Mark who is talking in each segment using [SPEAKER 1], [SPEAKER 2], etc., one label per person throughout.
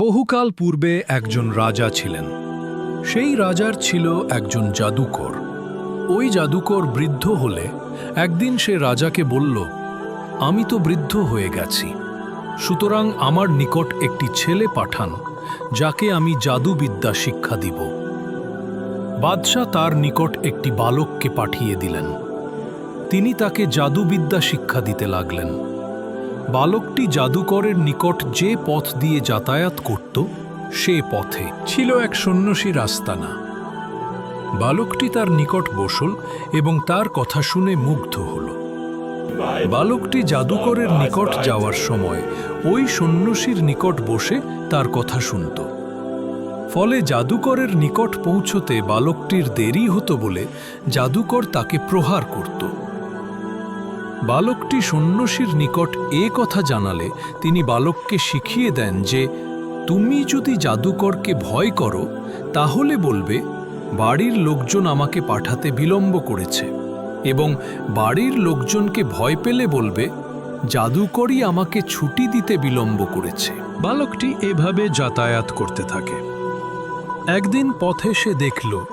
[SPEAKER 1] বহুকাল পূর্বে একজন রাজা ছিলেন। সেই রাজার ছিল একজন জাদুকর। ওই জাদুকর বৃদ্ধ হলে একদিন সে রাজাকে বলল, আমি তো বৃদ্ধ হয়ে গেছি। সুতরাং আমার নিকট একটি ছেলে পাঠান, যাকে আমি জাদুবিদ্যা শিক্ষা দিব। বাদশাহ তার নিকট একটি বালককে পাঠিয়ে দিলেন। তিনি তাকে জাদুবিদ্যা শিক্ষা দিতে লাগলেন। বালকটি জাদুকরের নিকট যে পথ দিয়ে যাতায়াত করত, সে পথে ছিল এক সন্ন্যাসী রাস্তানা বালকটি তার নিকট বসল এবং তার কথা শুনে মুগ্ধ হল। বালকটি জাদুকরের নিকট যাওয়ার সময় ওই সন্ন্যাসীর নিকট বসে তার কথা শুনত। ফলে জাদুকরের নিকট পৌঁছতে বালকটির দেরি হতো বলে জাদুকর তাকে প্রহার করত। বালকটি সন্ন্যাসীর নিকট এ কথা জানালে তিনি বালককে শিখিয়ে দেন যে, তুমি যদি জাদুকরকে ভয় করো, তাহলে বলবে, বাড়ির লোকজন আমাকে পাঠাতে বিলম্ব করেছে। এবং বাড়ির লোকজনকে ভয় পেলে বলবে, জাদুকরই আমাকে ছুটি দিতে বিলম্ব করেছে বালকটি এভাবে যাতায়াত করতে থাকে। একদিন পথে সে দেখল,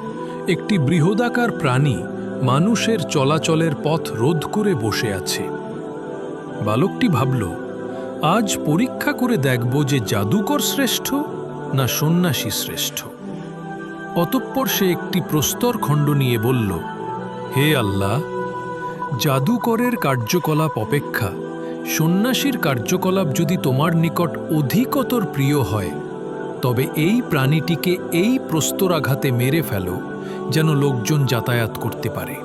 [SPEAKER 1] একটি বৃহদাকার প্রাণী মানুষের চলাচলের পথ রোধ করে বসে আছে। বালকটি ভাবল, আজ পরীক্ষা করে দেখব যে জাদুকর শ্রেষ্ঠ না সন্ন্যাসী শ্রেষ্ঠ। অতঃপর সে একটি প্রস্তর খণ্ড নিয়ে বলল, হে আল্লাহ, জাদুকরের কার্যকলাপ অপেক্ষা, সন্ন্যাসীর কার্যকলাপ যদি তোমার নিকট অধিকতর প্রিয় হয়, তবে এই প্রাণীটিকে এই প্রস্তরাঘাতে মেরে ফেলো। যেন লোকজন যাতায়াত করতে পারে।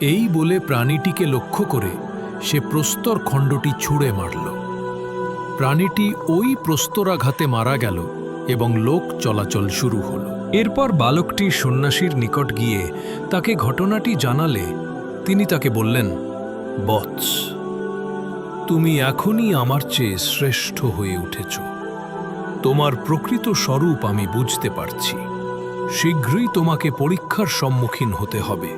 [SPEAKER 1] এই বলে প্রাণীটিকে লক্ষ্য করে সে প্রস্তর খণ্ডটি ছুঁড়ে মারল। প্রাণীটি ওই প্রস্তরাঘাতে মারা গেল এবং লোক চলাচল শুরু হল। এরপর বালকটি সন্ন্যাসীর নিকট গিয়ে তাকে ঘটনাটি জানালে তিনি তাকে বললেন, বৎস, তুমি এখনই আমার চেয়ে শ্রেষ্ঠ হয়ে উঠেছ। তোমার প্রকৃত স্বরূপ আমি বুঝতে পারছি। শীঘ্রই তোমাকে পরীক্ষার সম্মুখীন হতে হবে।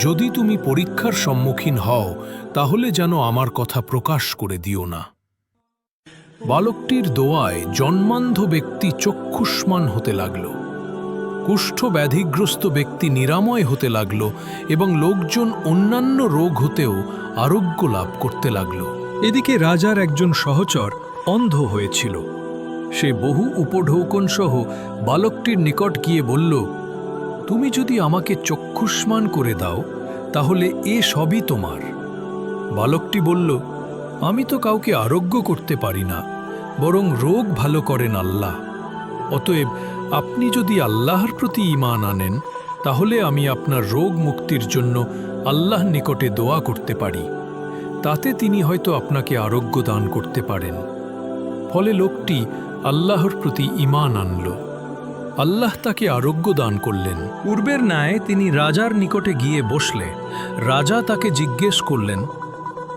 [SPEAKER 1] যদি তুমি পরীক্ষার সম্মুখীন হও, তাহলে যেন আমার কথা প্রকাশ করে দিও না। বালকটির দোয়ায় জন্মান্ধ ব্যক্তি চক্ষুষ্মান হতে লাগল। কুষ্ঠ ব্যাধিগ্রস্ত ব্যক্তি নিরাময় হতে লাগল এবং লোকজন অন্যান্য রোগ হতেও আরোগ্য লাভ করতে লাগল। এদিকে রাজার একজন সহচর অন্ধ হয়েছিল। সে বহু উপঢৌকন সহ বালকটির নিকট গিয়ে বলল, তুমি যদি আমাকে চক্ষুষ্মান করে দাও, তাহলে এ সবই তোমার। বালকটি বলল, আমি তো কাউকে আরোগ্য করতে পারি না, বরং রোগ ভালো করেন আল্লাহ। অতএব আপনি যদি আল্লাহর প্রতি ঈমান আনেন, তাহলে আমি আপনার রোগ মুক্তির জন্য আল্লাহ নিকটে দোয়া করতে পারি। তাতে তিনি হয়তো আপনাকে আরোগ্য দান করতে পারেন। ফলে লোকটি আল্লাহর প্রতি ঈমান আনল। আল্লাহ তাকে আরোগ্য দান করলেন। পূর্বের ন্যায় তিনি রাজার নিকটে গিয়ে বসলে। রাজা তাকে জিজ্ঞেস করলেন,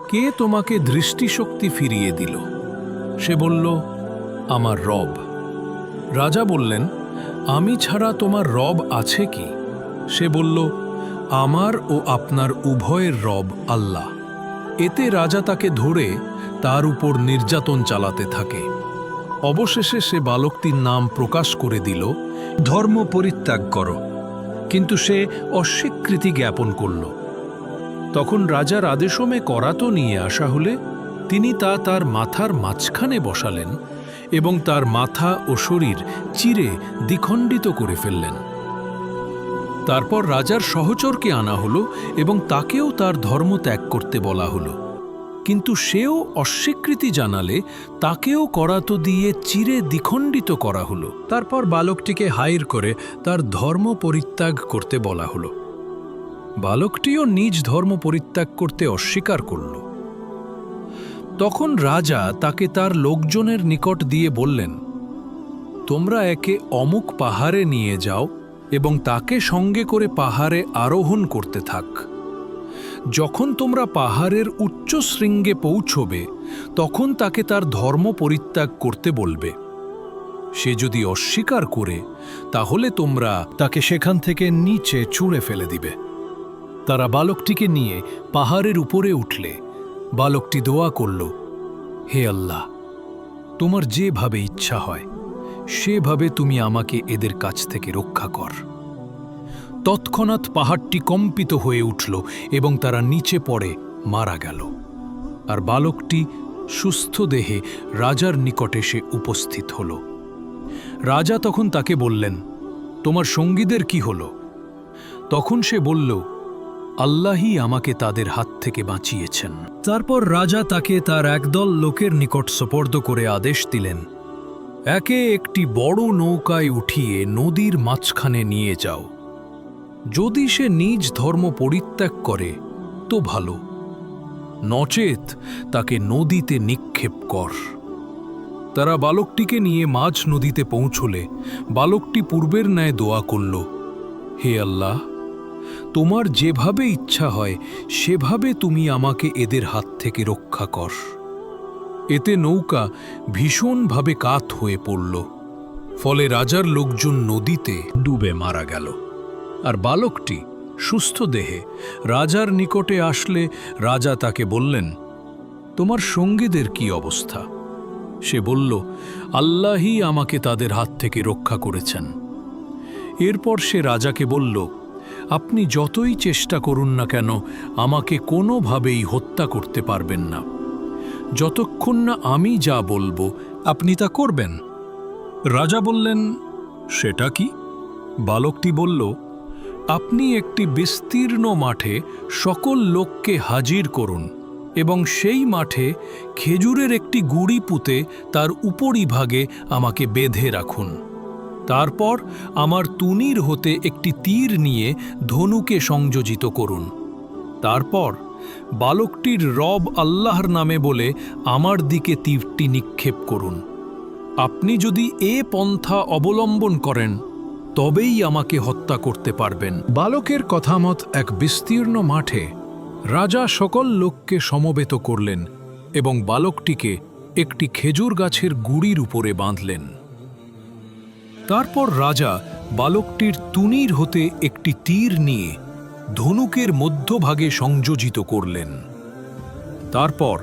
[SPEAKER 1] কে তোমাকে দৃষ্টিশক্তি ফিরিয়ে দিল? সে বলল, আমার রব। রাজা বললেন, আমি ছাড়া তোমার রব আছে কি? সে বলল, আমার ও আপনার উভয়ের রব আল্লাহ। এতে রাজা তাকে ধরে তার উপর নির্যাতন চালাতে থাকে। অবশেষে সে বালকটির নাম প্রকাশ করে দিল, ধর্ম পরিত্যাগ কর। কিন্তু সে অস্বীকৃতি জ্ঞাপন করল। তখন রাজার আদেশমে করাতো নিয়ে আসা হলে তিনি তা তার মাথার মাঝখানে বসালেন এবং তার মাথা ও শরীর চিরে দ্বিখণ্ডিত করে ফেললেন। তারপর রাজার সহচরকে আনা হলো এবং তাকেও তার ধর্ম ত্যাগ করতে বলা হলো। কিন্তু সেও অস্বীকৃতি জানালে তাকেও করাতো দিয়ে চিরে দ্বিখণ্ডিত করা হলো। তারপর বালকটিকে হাইর করে তার ধর্ম পরিত্যাগ করতে বলা হলো। বালকটিও নিজ ধর্ম পরিত্যাগ করতে অস্বীকার করল। তখন রাজা তাকে তার লোকজনের নিকট দিয়ে বললেন, তোমরা একে অমুক পাহাড়ে নিয়ে যাও এবং তাকে সঙ্গে করে পাহাড়ে আরোহণ করতে থাক। যখন তোমরা পাহাড়ের উচ্চ শৃঙ্গে পৌঁছবে, তখন তাকে তার ধর্ম পরিত্যাগ করতে বলবে। সে যদি অস্বীকার করে, তাহলে তোমরা তাকে সেখান থেকে নিচে ছুঁড়ে ফেলে দিবে। তারা বালকটিকে নিয়ে পাহাড়ের উপরে উঠলে, বালকটি দোয়া করল, হে আল্লাহ, তোমার যেভাবে ইচ্ছা হয়, সেভাবে তুমি আমাকে এদের কাছ থেকে রক্ষা কর। তৎক্ষণাৎ পাহাড়টি কম্পিত হয়ে উঠল এবং তারা নিচে পড়ে মারা গেল। আর বালকটি সুস্থ দেহে রাজার নিকট এসে উপস্থিত হল। রাজা তখন তাকে বললেন, তোমার সঙ্গীদের কি হল? তখন সে বলল, আল্লাহই আমাকে তাদের হাত থেকে বাঁচিয়েছেন। তারপর রাজা তাকে তার একদল লোকের নিকট সোপর্দ করে আদেশ দিলেন, একে একটি বড় নৌকায় উঠিয়ে নদীর মাঝখানে নিয়ে যাও। যদি সে নিজ ধর্ম পরিত্যাগ করে, তো ভালো। নচেত তাকে নদীতে নিক্ষেপ কর। তারা বালকটিকে নিয়ে মাঝ নদীতে পৌঁছলে, বালকটি পূর্বের ন্যায় দোয়া করল, হে আল্লাহ, তোমার যেভাবে ইচ্ছা হয়, সেভাবে তুমি আমাকে এদের হাত থেকে রক্ষা কর। এতে নৌকা ভীষণভাবে কাত হয়ে পড়ল। ফলে রাজার লোকজন নদীতে ডুবে মারা গেল। আর বালকটি সুস্থ দেহে রাজার নিকটে আসলে রাজা তাকে বললেন, তোমার সঙ্গীদের কি অবস্থা? সে বলল, আল্লাহই আমাকে তাদের হাত থেকে রক্ষা করেছেন। এরপর সে রাজাকে বলল, আপনি যতই চেষ্টা করুন না কেন, আমাকে কোনোভাবেই হত্যা করতে পারবেন না। যতক্ষণ না আমি যা বলব, আপনি তা করবেন। রাজা বললেন, সেটা কি? বালকটি বলল আপনি একটি বিস্তীর্ণ মাঠে সকল লোককে হাজির করুন এবং সেই মাঠে খেজুরের একটি গুড়ি পুঁতে তার উপরিভাগে আমাকে বেঁধে রাখুন। তারপর আমার তুনির হতে একটি তীর নিয়ে ধনুকে সংযোজিত করুন। তারপর বালকটির রব আল্লাহর নামে বলে আমার দিকে তীরটি নিক্ষেপ করুন। আপনি যদি এ পন্থা অবলম্বন করেন তবেই আমাকে হত্যা করতে পারবেন। বালকের কথামত এক বিস্তীর্ণ মাঠে রাজা সকল লোককে সমবেত করলেন এবং বালকটিকে একটি খেজুর গাছের গুড়ির উপরে বাঁধলেন। তারপর রাজা বালকটির তুনির হতে একটি তীর নিয়ে ধনুকের মধ্যভাগে সংযোজিত করলেন। তারপর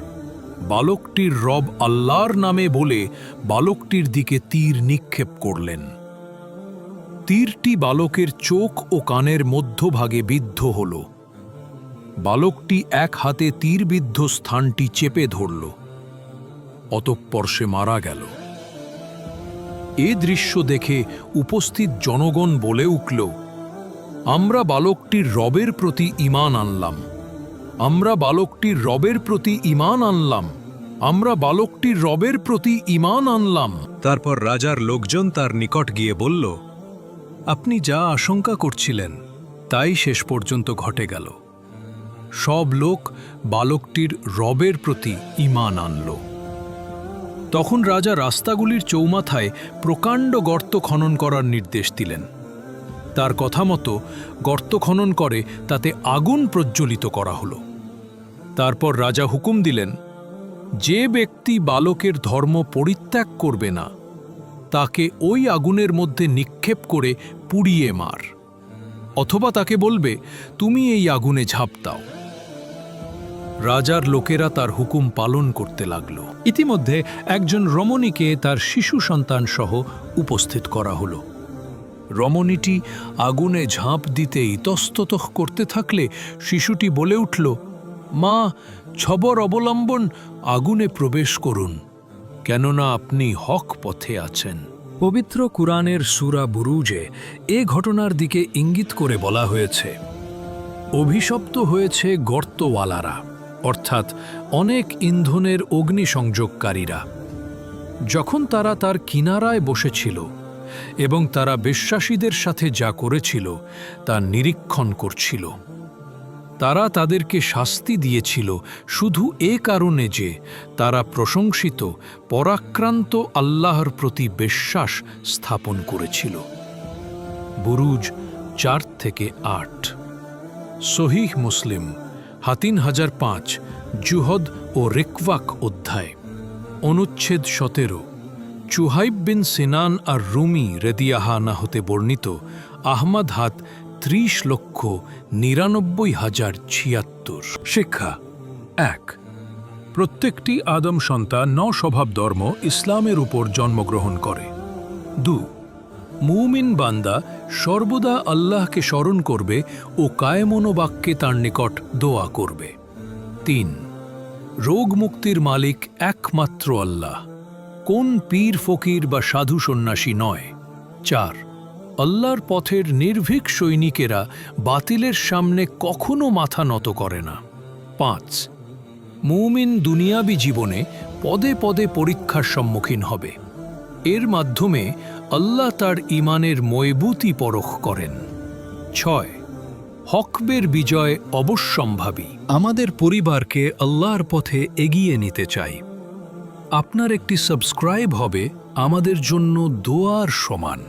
[SPEAKER 1] বালকটির রব আল্লাহর নামে বলে বালকটির দিকে তীর নিক্ষেপ করলেন। তীরটি বালকের চোখ ও কানের মধ্যভাগে বিদ্ধ হল। বালকটি এক হাতে তীরবিদ্ধ স্থানটি চেপে ধরল। অতঃপর সে মারা গেল। এ দৃশ্য দেখে উপস্থিত জনগণ বলে উঠল, আমরা বালকটির রবের প্রতি ঈমান আনলাম। আমরা বালকটির রবের প্রতি ঈমান আনলাম। আমরা বালকটির রবের প্রতি ঈমান আনলাম। তারপর রাজার লোকজন তার নিকট গিয়ে বলল আপনি যা আশঙ্কা করছিলেন, তাই শেষ পর্যন্ত ঘটে গেল। সব লোক বালকটির রবের প্রতি ঈমান আনল। তখন রাজা রাস্তাগুলির চৌমাথায় প্রকাণ্ড গর্ত খনন করার নির্দেশ দিলেন। তার কথা মতো গর্ত খনন করে তাতে আগুন প্রজ্বলিত করা হল। তারপর রাজা হুকুম দিলেন, যে ব্যক্তি বালকের ধর্ম পরিত্যাগ করবে না তাকে ওই আগুনের মধ্যে নিক্ষেপ করে পুড়িয়ে মার। অথবা তাকে বলবে, তুমি এই আগুনে ঝাঁপ দাও। রাজার লোকেরা তার হুকুম পালন করতে লাগল। ইতিমধ্যে একজন রমণীকে তার শিশু সন্তান সহ উপস্থিত করা হলো। রমণীটি আগুনে ঝাঁপ দিতে ইতস্ততঃ করতে থাকলে শিশুটি বলে উঠল, মা, ছবর অবলম্বন, আগুনে প্রবেশ করুন। কেননা আপনি হক পথে আছেন। পবিত্র কুরআনের সুরা বুরুজে এ ঘটনার দিকে ইঙ্গিত করে বলা হয়েছে। অভিশপ্ত হয়েছে গর্তওয়ালারা, অর্থাৎ অনেক ইন্ধনের অগ্নিসংযোগকারীরা। যখন তারা তার কিনারায় বসেছিল এবং তারা বিশ্বাসীদের সাথে যা করেছিল তা নিরীক্ষণ করছিল। তারা তাদেরকে শাস্তি দিয়েছিল, শুধু এ কারণে যে তারা প্রশংসিত, পরাক্রান্ত আল্লাহর প্রতি বিশ্বাস স্থাপন করেছিল। বুরুজ চার থেকে আট। সহিহ মুসলিম, হাতিন হাজার পাঁচ, জুহদ ও রেকওয়াক অধ্যায়, অনুচ্ছেদ সতেরো। চুহাইব বিন সিনান আর রুমি রেদিয়াহানা হতে বর্ণিত আহমদ হাত ত্রিশ লক্ষ নিরানব্বই হাজার ছিয়াত্তর। শিক্ষা, এক।
[SPEAKER 2] প্রত্যেকটি আদম সন্তান ন স্বভাব ধর্ম ইসলামের উপর জন্মগ্রহণ করে।
[SPEAKER 1] দু। মুমিন বান্দা সর্বদা আল্লাহকে স্মরণ করবে ও কায়মনোবাক্যে তার নিকট দোয়া করবে। তিন। রোগ মুক্তির মালিক একমাত্র আল্লাহ। কোন পীর ফকির বা সাধু সন্ন্যাসী নয়। চার। আল্লাহর পথের নির্ভীক সৈনিকেরা বাতিলের সামনে কখনো মাথা নত করে না। পাঁচ, মুমিন দুনিয়াবি জীবনে পদে পদে পরীক্ষার সম্মুখীন হবে। এর মাধ্যমে আল্লাহ তার ইমানের ময়বুতি পরখ করেন। ছয়, হকবের বিজয় অবশ্যম্ভাবী। আমাদের পরিবারকে আল্লাহর পথে এগিয়ে নিতে চাই। আপনার একটি সাবস্ক্রাইব হবে আমাদের জন্য দোয়ার সমান।